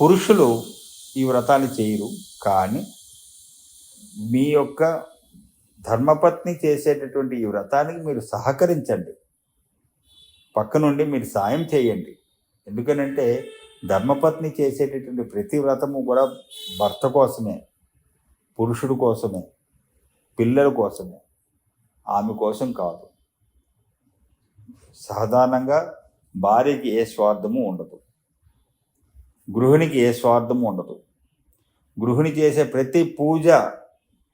పురుషులు ఈ వ్రతాన్ని చేయరు కానీ మీ యొక్క ధర్మపత్ని చేసేటటువంటి ఈ వ్రతానికి మీరు సహకరించండి. పక్క నుండి మీరు సాయం చేయండి. ఎందుకనంటే ధర్మపత్ని చేసేటటువంటి ప్రతి వ్రతము కూడా భర్త కోసమే పురుషుడు కోసమే పిల్లల కోసమే ఆమె కోసం కాదు. సాధారణంగా భార్యకి ఏ స్వార్థము ఉండదు. గృహిణికి ఏ స్వార్థము ఉండదు. గృహిణి చేసే ప్రతి పూజ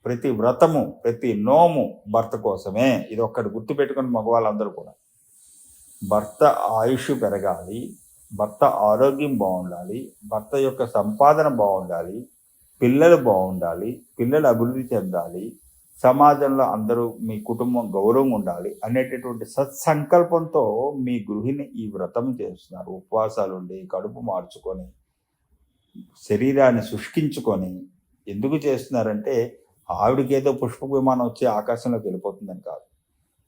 ప్రతి వ్రతము ప్రతి నోము భర్త కోసమే. ఇది ఒక్కటి గుర్తుపెట్టుకుని మగవాళ్ళందరూ కూడా. భర్త ఆయుష్ పెరగాలి భర్త ఆరోగ్యం బాగుండాలి భర్త యొక్క సంపాదన బాగుండాలి పిల్లలు బాగుండాలి పిల్లలు అభివృద్ధి చెందాలి సమాజంలో అందరూ మీ కుటుంబం గౌరవం ఉండాలి అనేటటువంటి సత్సంకల్పంతో మీ గృహిణి ఈ వ్రతం చేస్తున్నారు. ఉపవాసాలు ఉండి కడుపు మార్చుకొని శరీరాన్ని శుష్కించుకొని ఎందుకు చేస్తున్నారంటే ఆవిడకేదో పుష్ప విమానం వచ్చి ఆకాశంలోకి వెళ్ళిపోతుందని కాదు.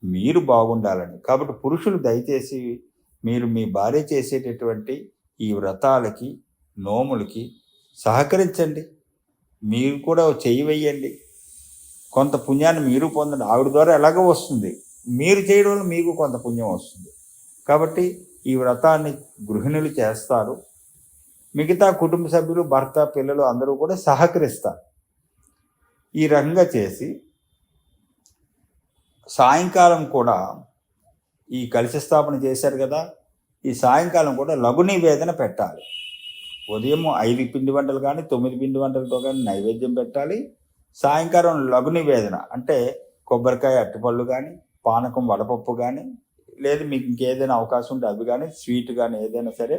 మీరు బాగుండాలని. కాబట్టి పురుషులు దయచేసి మీరు మీ భార్య చేసేటటువంటి ఈ వ్రతాలకి నోములకి సహకరించండి. మీరు కూడా చేయివేయండి కొంత పుణ్యాన్ని మీరు పొందండి. ఆవిడ ద్వారా ఎలాగో వస్తుంది. మీరు చేయడం వల్ల మీకు కొంత పుణ్యం వస్తుంది. కాబట్టి ఈ వ్రతాన్ని గృహిణులు చేస్తారు. మిగతా కుటుంబ సభ్యులు భర్త పిల్లలు అందరూ కూడా సహకరిస్తారు. ఈ రకంగా చేసి సాయంకాలం కూడా ఈ కలిసి స్థాపన చేశారు కదా ఈ సాయంకాలం కూడా లఘు నివేదన పెట్టాలి. ఉదయం ఐదు పిండి వంటలు కానీ తొమ్మిది పిండి వంటలతో కానీ నైవేద్యం పెట్టాలి. సాయంకాలం లఘు నివేదన అంటే కొబ్బరికాయ అట్టిపళ్ళు కానీ పానకం వడపప్పు కానీ లేదు మీకు ఇంకేదైనా అవకాశం ఉంటే అవి కానీ స్వీట్ కానీ ఏదైనా సరే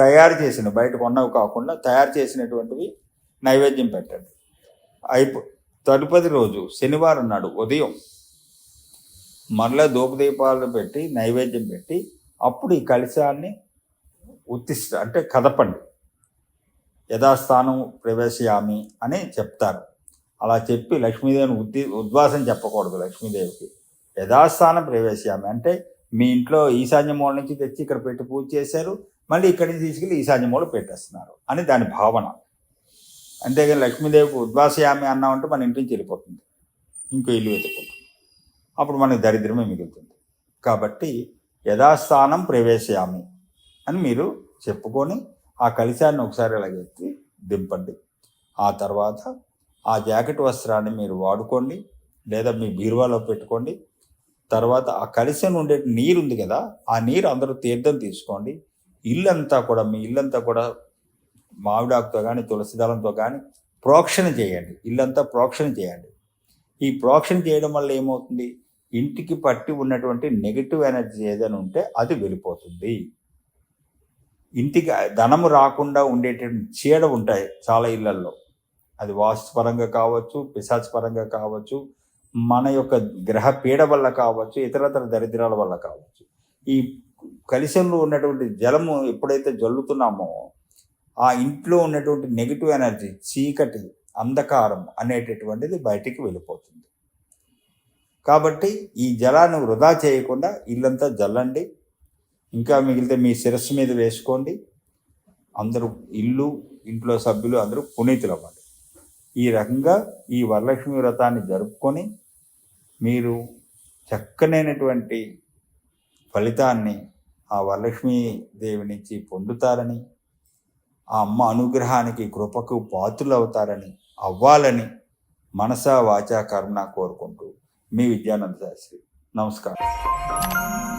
తయారు చేసిన బయట కొన్నవి కాకుండా తయారు చేసినటువంటివి నైవేద్యం పెట్టండి. అయిపో తదుపరి రోజు శనివారం నాడు ఉదయం మరలా ధూపదీపాలు పెట్టి నైవేద్యం పెట్టి అప్పుడు ఈ కలశాన్ని ఉత్తిష్ట అంటే కదపండి. యథాస్థానం ప్రవేశయామి అని చెప్తారు. అలా చెప్పి లక్ష్మీదేవిని ఉద్ది ఉద్వాసం చెప్పకూడదు లక్ష్మీదేవికి. యథాస్థానం ప్రవేశయామి అంటే మీ ఇంట్లో ఈశాన్య మూల నుంచి తెచ్చి ఇక్కడ పెట్టి పూజ చేశారు మళ్ళీ ఇక్కడి నుంచి తీసుకెళ్ళి ఈశాన్య పెట్టేస్తున్నారు అని దాని భావన. అంతేగాని లక్ష్మీదేవికి ఉద్వాసయామి అన్నామంటే మన ఇంటి నుంచి వెళ్ళిపోతుంది. ఇంకో ఇల్లు వెతుకుంటుంది అప్పుడు మనకు దరిద్రమే మిగులుతుంది. కాబట్టి యథాస్థానం ప్రవేశయామి అని మీరు చెప్పుకొని ఆ కలిశాన్ని ఒకసారి అలాగెత్తి దింపండి. ఆ తర్వాత ఆ జాకెట్ వస్త్రాన్ని మీరు వాడుకోండి లేదా మీ బీరువాలో పెట్టుకోండి. తర్వాత ఆ కలశం ఉండే నీరు ఉంది కదా ఆ నీరు అందరూ తీర్థం తీసుకోండి. ఇల్లంతా కూడా మీ ఇల్లంతా కూడా మామిడాకుతో కానీ తులసిదళంతో కానీ ప్రోక్షణ చేయండి. ఇల్లంతా ప్రోక్షణ చేయండి. ఈ ప్రోక్షణ చేయడం వల్ల ఏమవుతుంది? ఇంటికి పట్టి ఉన్నటువంటి నెగిటివ్ ఎనర్జీ ఏదైనా ఉంటే అది వెళ్ళిపోతుంది. ఇంటికి ధనము రాకుండా ఉండేటువంటి చీడ ఉంటాయి చాలా ఇళ్ళల్లో. అది వాస్తుపరంగా కావచ్చు పిశాచ్ పరంగా కావచ్చు మన యొక్క గ్రహ పీడ వల్ల కావచ్చు ఇతరతర దరిద్రాల వల్ల కావచ్చు. ఈ కలిశంలో ఉన్నటువంటి జలము ఎప్పుడైతే జల్లుతున్నామో ఆ ఇంట్లో ఉన్నటువంటి నెగిటివ్ ఎనర్జీ చీకటి అంధకారం అనేటటువంటిది బయటికి వెళ్ళిపోతుంది. కాబట్టి ఈ జలాన్ని వృధా చేయకుండా ఇల్లంతా జల్లండి. ఇంకా మిగిలితే మీ శిరస్సు మీద వేసుకోండి. అందరూ ఇల్లు ఇంట్లో సభ్యులు అందరూ పునీతులు అవ్వండి ఈ రకంగా ఈ వరలక్ష్మి వ్రతాన్ని జరుపుకొని మీరు చక్కనైనటువంటి ఫలితాన్ని ఆ వరలక్ష్మీదేవి నుంచి పొందుతారని ఆ అమ్మ అనుగ్రహానికి కృపకు పాత్రులవుతారని అవ్వాలని మనసా వాచా కర్మ కోరుకుంటూ మీ విద్యానంద శాస్త్రి. నమస్కారం.